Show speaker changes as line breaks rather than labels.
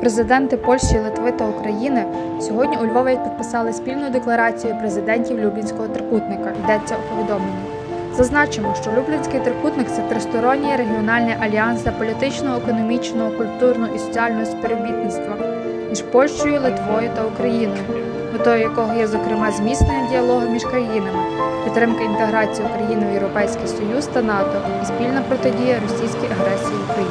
Президенти Польщі, Литви та України сьогодні у Львові підписали спільну декларацію президентів Люблінського трикутника. Йдеться у повідомленні. Зазначимо, що Люблінський трикутник це тристоронній регіональний альянс для політичного, економічного, культурного і соціального співробітництва між Польщею, Литвою та Україною, метою якого є зокрема зміцнення діалогу між країнами, підтримка інтеграції України в Європейський Союз та НАТО і спільна протидія російській агресії України.